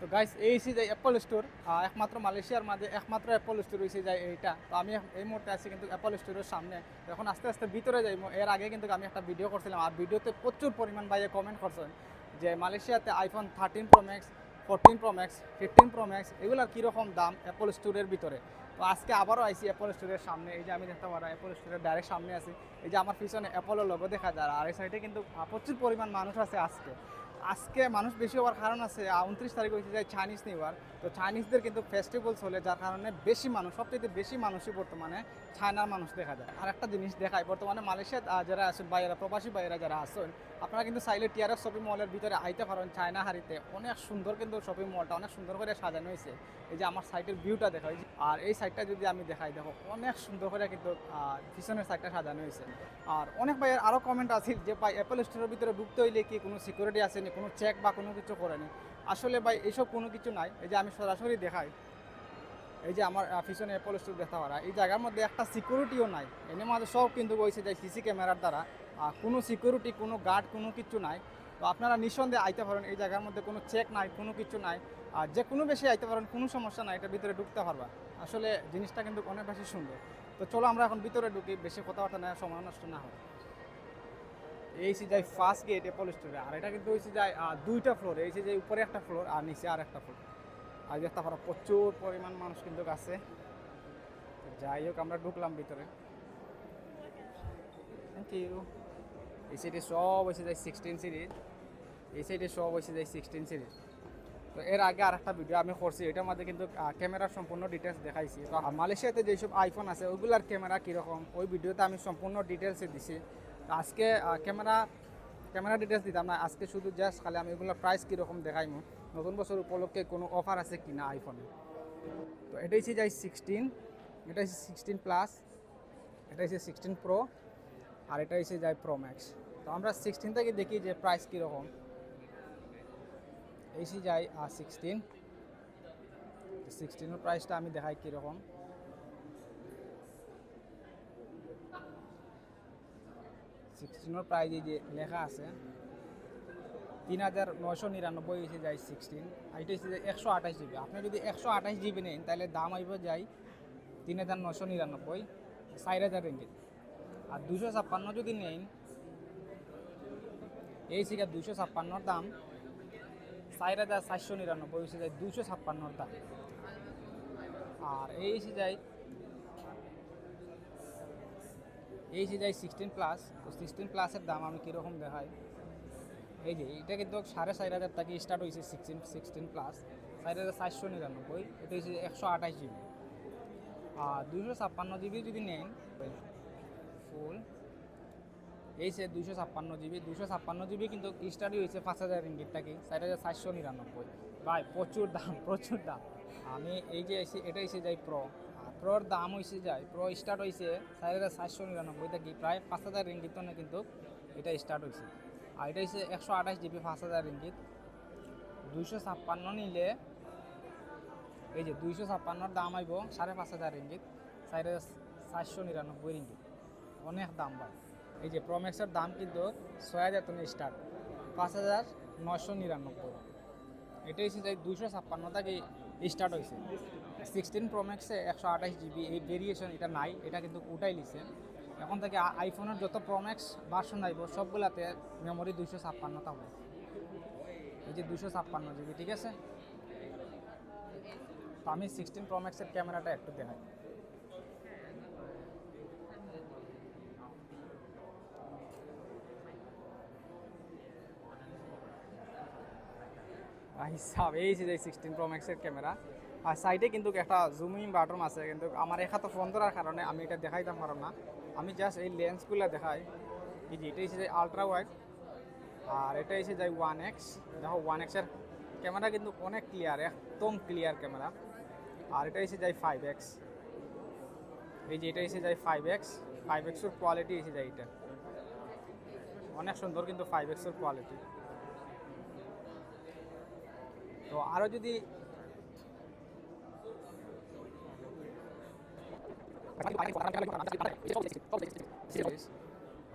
তো গাইস এই হচ্ছে যে অ্যাপল স্টোর একমাত্র মালয়েশিয়ার মাঝে একমাত্র অ্যাপল স্টোর হয়েছে যে এইটা। তো আমি এই মুহূর্তে আছি কিন্তু অ্যাপল স্টোরের সামনে। এখন আস্তে আস্তে ভিতরে যাই এর আগে কিন্তু আমি একটা ভিডিও করছিলাম, আর ভিডিওতে প্রচুর পরিমাণ বাইরে কমেন্ট করছেন যে মালয়েশিয়াতে iPhone thirteen pro max fourteen pro max fifteen pro max এগুলোর কীরকম দাম অ্যাপল স্টোরের ভিতরে? তো আজকে আবারও আইসি অ্যাপল স্টোরের সামনে। এই যে আমি দেখতে পারা অ্যাপল স্টোরের ডাইরেক্ট সামনে আছি। এই যে আমার পিছনে অ্যাপলের লোগো দেখা যায়, আর এই সাইডে কিন্তু প্রচুর পরিমাণ মানুষ আছে আজকে। আজকে মানুষ বেশি হওয়ার কারণ আছে উনত্রিশ তারিখ হয়েছে যায় চাইনিজ নিউ ইয়ার তো চাইনিজদের কিন্তু ফেস্টিভ্যাল চলে যার কারণে বেশি মানুষ সবচেয়ে বেশি মানুষই বর্তমানে চায়নার মানুষ দেখা যায় আর একটা জিনিস দেখায় বর্তমানে মালয়েশিয়াত আহ, যারা আছেন বাইরা প্রবাসী বাইরা যারা আছেন আপনারা কিন্তু চাইলে টিআরএফ শপিং মলের ভিতরে আইতে পারেন চায়না হারিতে। অনেক সুন্দর কিন্তু শপিং মলটা অনেক সুন্দর করে সাজানো হয়েছে। এই যে আমার সাইটের ভিউটা দেখা হয়েছে আর এই সাইডটা যদি আমি দেখাই দেখো অনেক সুন্দর করে কিন্তু পিছনের সাইডটা সাজানো হয়েছে। আর অনেক ভাইয়ের আরও কমেন্ট আছে যে ভাই অ্যাপল স্টোরের ভিতরে ঢুকতে হইলে কি কোনো সিকিউরিটি আসেনি কোনো চেক বা কোনো কিছু করেনি আসলে ভাই এইসব কোনো কিছু নাই। এই যে আমি সরাসরি দেখাই। এই যে আমার পিছনে অ্যাপল স্টোর দেখতে পারা। এই জায়গার মধ্যে একটা সিকিউরিটিও নাই। এনে মাঝে সব কিন্তু বইছে যে সিসি ক্যামেরার দ্বারা আর কোনো সিকিউরিটি কোনো গার্ড কোনো কিছু নাই। তো আপনারা নিঃসন্দেহে আইতে পারেন, এই জায়গার মধ্যে কোনো চেক নাই, কোনো কিছু নাই। আর যে কোনো বেশি আইতে পারেন, কোনো সমস্যা নাই, এটা ভিতরে ঢুকতে পারবা। আসলে জিনিসটা কিন্তু অনেক বেশি সুন্দর। তো চলো আমরা এখন ভিতরে ঢুকি, বেশি কথাবার্তা না সময় নষ্ট না হয় এই সে যায় ফার্স্ট গেট অ্যাপল স্টোরে আর এটা কিন্তু হয়েছে যায় দুইটা ফ্লোর এই সে যে উপরে একটা ফ্লোর আর নিচে আর একটা ফ্লোর আর দেখতে পারো প্রচুর পরিমাণ মানুষ কিন্তু আছে। যাই হোক, আমরা ঢুকলাম ভিতরে। থ্যাংক ইউ এই সাইডে সব হয়েছে যায় সিক্সটিন সিরিজ এই সাইডে সব হয়েছে যায় সিক্সটিন সিরিজ তো এর আগে আর একটা ভিডিও আমি করছি, এটার মধ্যে কিন্তু ক্যামেরার সম্পূর্ণ ডিটেলস দেখাইছি। তো মালয়েশিয়াতে যেসব আইফোন আছে ওইগুলার ক্যামেরা কীরকম? ওই ভিডিওতে আমি সম্পূর্ণ ডিটেলসে দিছি। আজকে ক্যামেরা ক্যামেরা ডিটেলস দিতাম না, আজকে শুধু জাস্ট খালি আমি এগুলোর প্রাইস কীরকম দেখাইমু, নতুন বছর উপলক্ষে কোনো অফার আছে কি না আইফোনে তো এটা হচ্ছে যাই সিক্সটিন এটা হচ্ছে সিক্সটিন প্লাস এটা হচ্ছে সিক্সটিন প্রো আর এটা হচ্ছে যাই প্রো ম্যাক্স তো আমরা সিক্সটিন থেকে দেখি যে প্রাইস কীরকম। এসি যাই আর সিক্সটিন সিক্সটিনের প্রাইসটা আমি দেখাই কীরকম। সিক্সটিনের প্রাইস এই যে লেখা আছে, তিন হাজার নয়শো নিরানব্বই এসে যায় সিক্সটিন এটা হচ্ছে যে একশো আঠাশ জিবি আপনি যদি একশো আঠাশ জিবি নেন, তাহলে দাম আইব যায় তিন হাজার নয়শো নিরানব্বই, চার হাজার রেঞ্জের আর দুশো ছাপ্পান্ন যদি নেন, এই শিখা দুশো ছাপ্পান্নর দাম চার হাজার চারশো নিরানব্বই এসে যায় দুশো ছাপ্পান্নর দাম। আর এই এসে যায় এই এসে যায় সিক্সটিন প্লাস তো সিক্সটিন প্লাসের দাম আমি কীরকম দেখাই? এই যে, এটা কিন্তু সাড়ে চার হাজার থেকে স্টার্ট হয়েছে সিক্সটিন সিক্সটিন প্লাস চার হাজার চারশো নিরানব্বই, এটা হচ্ছে একশো আঠাশ জিবি আর দুশো ছাপ্পান্ন জিবি যদি নেন ফুল এই সে দুশো ছাপ্পান্ন জিবি দুশো ছাপ্পান্ন জিবি কিন্তু স্টার্টই হয়েছে পাঁচ হাজার রিঙ্গিট থেকে চার হাজার চারশো নিরানব্বই। ভাই, প্রচুর দাম প্রচুর দাম। আমি এই যে এসে এটা এসে যাই প্রো প্রোর দাম হয়েছে যায় প্রো স্টার্ট হয়েছে চার হাজার চারশো নিরানব্বই থেকে প্রায় পাঁচ হাজার রিঙ্গিত কিন্তু এটা স্টার্ট হয়েছে আর এটা হচ্ছে একশো আঠাশ জিবি, পাঁচ হাজার রিঙ্গিত দুইশো ছাপ্পান্ন নিলে, এই যে দুইশো ছাপ্পান্নর দাম আইব সাড়ে পাঁচ হাজার রিঙ্গিত চার হাজার চারশো নিরানব্বই রিঙ্গিত অনেক দাম ভাই। এই যে প্রোম্যাক্সের দাম কিন্তু ছয় হাজার তুমি স্টার্ট পাঁচ হাজার নশো নিরানব্বই এটা হচ্ছে দুইশো ছাপ্পান্ন থেকে স্টার্ট হয়েছে সিক্সটিন প্রো ম্যাক্সে একশো আঠাশ জিবি এই ভেরিয়েশন এটা নাই, এটা কিন্তু উঠাই লিছে এখন থেকে আইফোনের যত প্রোম্যাক্স ভার্সন আইব, সবগুলাতে মেমোরি দুইশো ছাপ্পান্ন থাকবে এই যে দুইশো ছাপ্পান্ন জিবি ঠিক আছে? তো আমি সিক্সটিন প্রোম্যাক্সের ক্যামেরাটা একটু দেখাই। হিসাব এই যে সিক্সটিন প্রো ম্যাক্সের ক্যামেরা। আর সাইডে কিন্তু একটা জুমিং বাটন আছে, কিন্তু আমার এক হাতে ফোন ধরার কারণে আমি এটা দেখাইতাম পারলাম না। আমি জাস্ট এই লেন্সগুলো দেখাই। এই যে এটা এসে আলট্রা ওয়াইড আর এটা এসে যায় ওয়ান এক্স দেখো ওয়ান এক্সের ক্যামেরা কিন্তু অনেক ক্লিয়ার একদম ক্লিয়ার ক্যামেরা আর এটা এসে যায় ফাইভ এক্স এই যে এটা এসে যায় ফাইভ এক্স ফাইভ এক্সের কোয়ালিটি এসে যায় এটা অনেক সুন্দর কিন্তু ফাইভ এক্সের কোয়ালিটি তো আরও যদি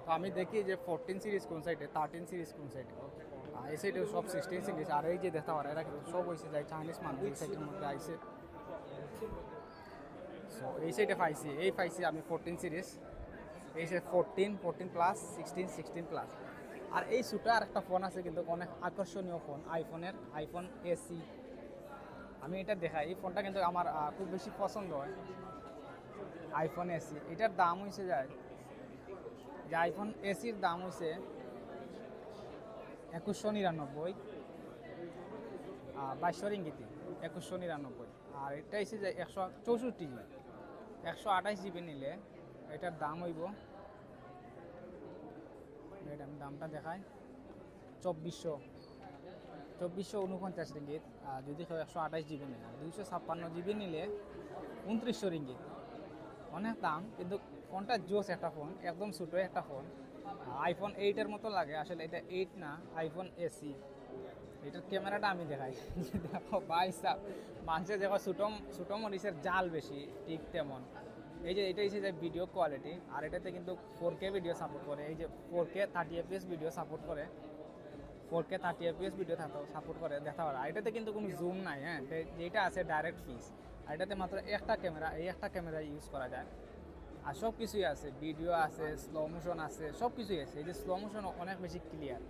তো আমি দেখি যে ফোরটিন সিরিজ কোন সাইডে থার্টিন সিরিজ কোন সাইডে এই সাইডে সব সিক্সটিন সিরিজ আর এই যে দেখতে পারে, এরা কিন্তু সব হয়েছে যায় চাইনিজ মানুষ, এই সাইডের মধ্যে আইসে এই সাইডে পাইছি, এই পাইছি আমি ফোরটিন সিরিজ এই side fourteen fourteen plus sixteen sixteen plus আর এই সুটা আর একটা ফোন আছে কিন্তু অনেক আকর্ষণীয় ফোন আইফোনের আইফোন এসি আমি এটা দেখাই, এই ফোনটা কিন্তু আমার খুব বেশি পছন্দ হয়। আইফোন এসি এটার দাম হয়েছে যায়, যে আইফোন এসির দাম হয়েছে একুশশো নিরানব্বই বাইশশো রিঙ্গিতি, একুশশো নিরানব্বই। আর এটা এসে যে একশো চৌষট্টি জিবি, একশো আঠাশ জিবি নিলে এটার দাম হইব এটা আমি দামটা দেখাই, চব্বিশশো চব্বিশশো উনপঞ্চাশ রিঙ্গিত, আর যদি একশো আঠাশ জিবি নেয়, দুইশো ছাপ্পান্ন জিবি নিলে উনত্রিশশো রিঙ্গিত। অনেক দাম, কিন্তু ফোনটা জোস একটা ফোন, একদম ছোটো একটা ফোন। আইফোন এইটের মতো লাগে, আসলে এটা এইট না আইফোন এসি এটার ক্যামেরাটা আমি দেখাই। দেখো বাইসা মানুষের দেখো ছোটো ছোটো মরিচের জাল বেশি, ঠিক তেমন। এই যে এটা হচ্ছে যে ভিডিও কোয়ালিটি আর এটাতে কিন্তু ফোর কে ভিডিও সাপোর্ট করে। এই যে four K thirty FPS video support করে। Four K thirty FPS video support করে দেখা আর এটাতে কিন্তু কোনো জুম নাই হ্যাঁ? যেটা আছে ডাইরেক্ট ফিস আর এটাতে মাত্র একটা ক্যামেরা, এই একটা ক্যামেরা ইউজ করা যায়। আর সব কিছুই আছে ভিডিও আছে স্লো মোশন আছে সব কিছুই আছে। এই যে স্লো মোশন অনেক বেশি ক্লিয়ার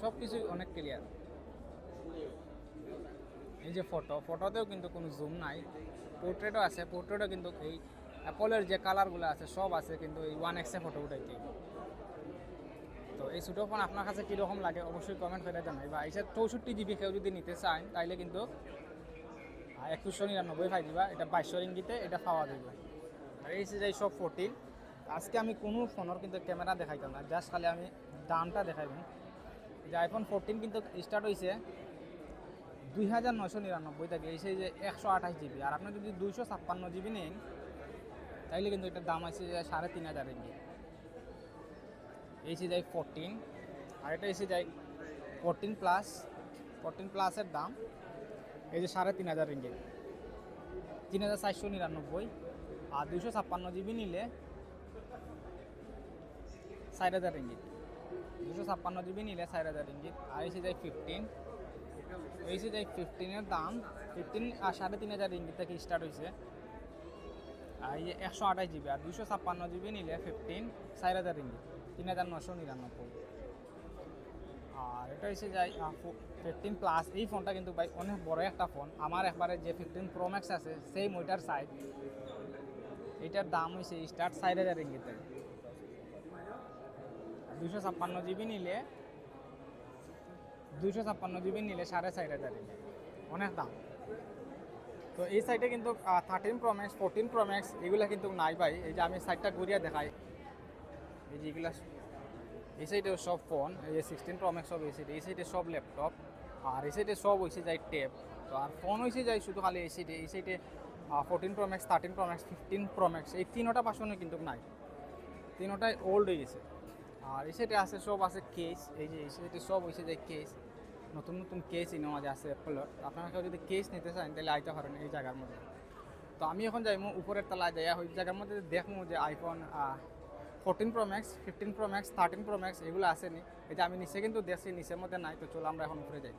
সব কিছুই অনেক ক্লিয়ার এই যে ফটো ফটোতেও কিন্তু কোনো জুম নাই। পোর্ট্রেটও আছে পোর্ট্রেটও কিন্তু এই অ্যাপলের যে কালারগুলো আছে, সব আছে কিন্তু এই ওয়ান এক্সে ফটো উঠাইতে। তো এই ছোটো ফোন আপনার কাছে কীরকম লাগে, অবশ্যই কমেন্ট করে জানাই বা এই চৌষট্টি জিবি কেউ যদি নিতে চান তাইলে কিন্তু একুশশো নিরানব্বই পাই দিবা, এটা বাইশশো রিঙ্গিতে, এটা পাওয়া যাবে। আর এই যে সব ফোরটিন আজকে আমি কোনো ফোনের কিন্তু ক্যামেরা দেখাইতাম না জাস্ট খালি আমি দামটা দেখাই দিই যে আইফোন ফোরটিন কিন্তু স্টার্ট হয়েছে দুই হাজার নশো নিরানব্বই থেকে, এই সেই যে একশো আঠাশ জিবি আর আপনি যদি দুইশো ছাপ্পান্ন জিবি নেন, তাইলে কিন্তু এটার দাম আছে যে সাড়ে তিন হাজার রিঙ্গিত এসে যায় ফোরটিন আর এটা এসে যায় ফোরটিন প্লাস ফোরটিন প্লাসের দাম। এই যে সাড়ে তিন হাজার রিঙ্গিত। তিন হাজার চারশো নিরানব্বই আর দুশো ছাপ্পান্ন জিবি নিলে চার হাজার রিঙ্গিত। দুশো ছাপ্পান্ন জিবি নিলে চার হাজার রিঙ্গিত। আর এসে যায় ফিফটিন এসে যায় ফিফটিনের দাম ফিফটিন আর সাড়ে তিন হাজার রিঙ্গিত থেকে স্টার্ট হয়েছে আর এই একশো আঠাশ জিবি আর দুশো ছাপ্পান্ন জিবি নিলে ফিফটিন চার হাজার রিঙ্গিত। তিন হাজার নশো নিরানব্বই। আর এটা হচ্ছে যাই ফিফটিন প্লাস এই ফোনটা কিন্তু ভাই অনেক বড় একটা ফোন আমার একবারে যে ফিফটিন প্রো ম্যাক্স আছে সেই ওইটার সাইড এটার দাম হয়েছে স্টার্ট চার হাজার রিঙ্গিত দুশো ছাপ্পান্ন জিবি নিলে দুশো ছাপ্পান্ন জিবি নিলে সাড়ে চার হাজার অনেক দাম। তো এই সাইডে কিন্তু thirteen pro max fourteen pro max এগুলো কিন্তু নাই ভাই। এই যে আমি সাইডটা ঘুরিয়ে দেখাই। এই যে এগুলা এই সাইডে সব ফোন এই সিক্সটিন প্রো ম্যাক্স সব এই সাইডে এই সাইডে সব ল্যাপটপ আর এই সাইডে সব হয়েছে যায় টেপ তো আর ফোন হয়েছে যায় শুধু খালি এই সাইডে এই সাইডে fourteen pro max thirteen pro max fifteen pro max এই তিনোটা পাশনে কিন্তু নাই। তিনোটাই ওল্ড হয়ে গেছে। আর এই সাইডে আছে, সব আছে কেস এই যে এই সাইডে সব হয়েছে যায় কেস নতুন নতুন কেস নেওয়া যায় আছে অ্যাপেলের আপনারা যদি কেস নিতে চান, তাহলে আইতে পারেন এই জায়গার মধ্যে। তো আমি এখন যাইমু, উপরের তলায় যাই ওই জায়গার মধ্যে দেখব যে iPhone fourteen pro max fifteen pro max thirteen pro max এগুলো আসেনি। যে আমি নিচে কিন্তু দেখছি, নিচের মধ্যে নাই, তো চলো আমরা এখন উপরে যাই।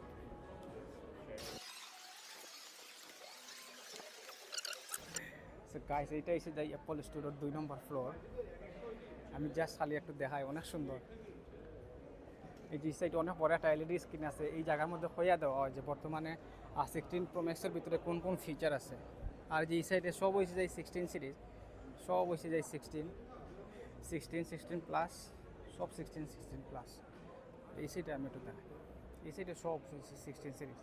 গাইস এইটা এসে যাই অ্যাপল স্টোরের দুই নম্বর ফ্লোর আমি জাস্ট খালি একটু দেখাই, অনেক সুন্দর। এই যে সাইডে অনেক বড় একটা এলইডি স্ক্রিন আছে। এই জায়গার মধ্যে হইয়া দেওয়া হয় যে বর্তমানে সিক্সটিন প্রো ম্যাক্সের ভিতরে কোন কোন ফিচার আছে। আর যে এই সাইডে সব হয়েছে যায় সিক্সটিন সিরিজ সব হয়েছে যায় সিক্সটিন সিক্সটিন সিক্সটিন প্লাস সব সিক্সটিন সিক্সটিন প্লাস এই সাইডে আমি একটু দেখাই। এই সাইডে সব সিক্সটিন সিরিজ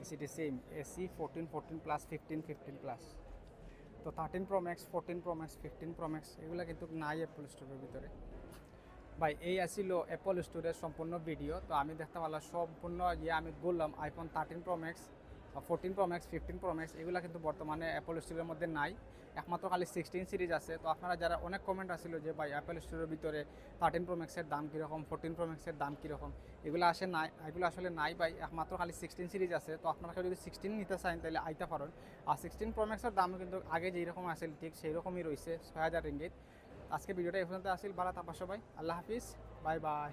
এই সাইডে same as fourteen fourteen plus fifteen fifteen plus তো thirteen pro max fourteen pro fifteen pro max এগুলো কিন্তু নাই অ্যাপল স্টোরের ভিতরে। ভাই, এই আসিল অ্যাপল স্টোরের সম্পূর্ণ ভিডিও তো আমি দেখতে পারলাম, সম্পূর্ণ ইয়ে আমি বললাম iPhone thirteen pro max fourteen pro max fifteen pro max এগুলো কিন্তু বর্তমানে অ্যাপল স্টোরের মধ্যে নাই। একমাত্র খালি সিক্সটিন সিরিজ আছে। তো আপনারা যারা অনেক কমেন্ট আসছিল যে, ভাই অ্যাপল স্টোরের ভিতরে থার্টিন প্রো ম্যাক্সের দাম কীরকম? ফোরটিন প্রো ম্যাক্সের দাম কীরকম? এগুলো আসে নাই, এগুলো আসলে নাই, ভাই। একমাত্র খালি সিক্সটিন সিরিজ আছে। তো আপনারা যদি সিক্সটিন নিতে চান, তাহলে আইতে পারেন। আর সিক্সটিন প্রো ম্যাক্সের দাম কিন্তু আগে যেই রকম ঠিক সেই রকমই রয়েছে ছয় হাজার রিঙ্গিত। আজকে ভিডিওটা পর্যন্ত আসিল, ভালো তাপা সবাই। আল্লাহ হাফিজ। Bye bye.